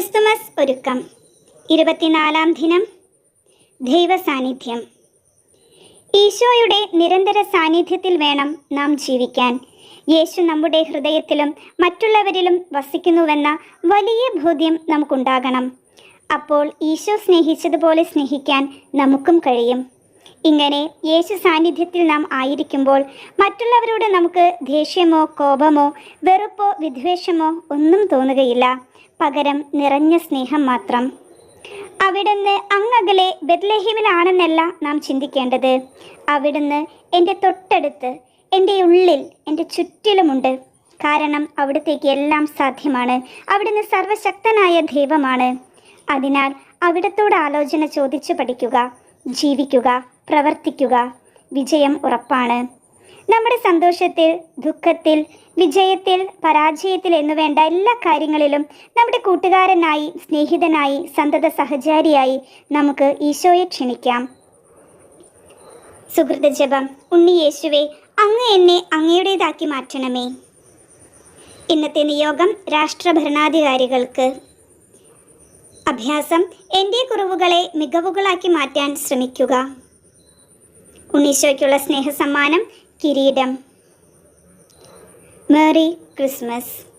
Christmas ഒരുക്കം. ഇരുപത്തിനാലാം ദിനം. ദൈവ സാന്നിധ്യം ഈശോയുടെ നിരന്തര സാന്നിധ്യത്തിൽ വേണം നാം ജീവിക്കാൻ. യേശു നമ്മുടെ ഹൃദയത്തിലും മറ്റുള്ളവരിലും വസിക്കുന്നുവെന്ന വലിയ ബോധ്യം നമുക്കുണ്ടാകണം. അപ്പോൾ ഈശോ സ്നേഹിച്ചതുപോലെ സ്നേഹിക്കാൻ നമുക്കും കഴിയും. ഇങ്ങനെ യേശു സാന്നിധ്യത്തിൽ നാം ആയിരിക്കുമ്പോൾ മറ്റുള്ളവരോട് നമുക്ക് ദേഷ്യമോ കോപമോ വെറുപ്പോ വിദ്വേഷമോ ഒന്നും തോന്നുകയില്ല. പകരം നിറഞ്ഞ സ്നേഹം മാത്രം. അവിടുന്ന് അങ്ങകലെ ബെത്ലഹീമിലാണെന്നല്ല നാം ചിന്തിക്കേണ്ടത്. അവിടുന്ന് എന്റെ തൊട്ടടുത്ത് എന്റെ ഉള്ളിൽ എന്റെ ചുറ്റിലുമുണ്ട്. കാരണം അവിടത്തേക്ക് എല്ലാം സാധ്യമാണ്. അവിടുന്ന് സർവശക്തനായ ദൈവമാണ്. അതിനാൽ അവിടത്തോട് ആലോചന ചോദിച്ചു പഠിക്കുക ജീവിക്കുക പ്രവർത്തിക്കുക. വിജയം ഉറപ്പാണ്. നമ്മുടെ സന്തോഷത്തിൽ ദുഃഖത്തിൽ വിജയത്തിൽ പരാജയത്തിൽ എന്നു വേണ്ട എല്ലാ കാര്യങ്ങളിലും നമ്മുടെ കൂട്ടുകാരനായി സ്നേഹിതനായി സന്തത സഹചാരിയായി നമുക്ക് ഈശോയെ ക്ഷണിക്കാം. സുഹൃത ജപം ഉണ്ണി യേശുവെ അങ്ങ് എന്നെ അങ്ങയുടേതാക്കി മാറ്റണമേ. ഇന്നത്തെ നിയോഗം രാഷ്ട്രഭരണാധികാരികൾക്ക്. അഭ്യാസം എന്റെ കുറവുകളെ മികവുകളാക്കി മാറ്റാൻ ശ്രമിക്കുക. ഉണ്ണീശോയ്ക്കുള്ള സ്നേഹസമ്മാനം കിരീടം. Merry Christmas.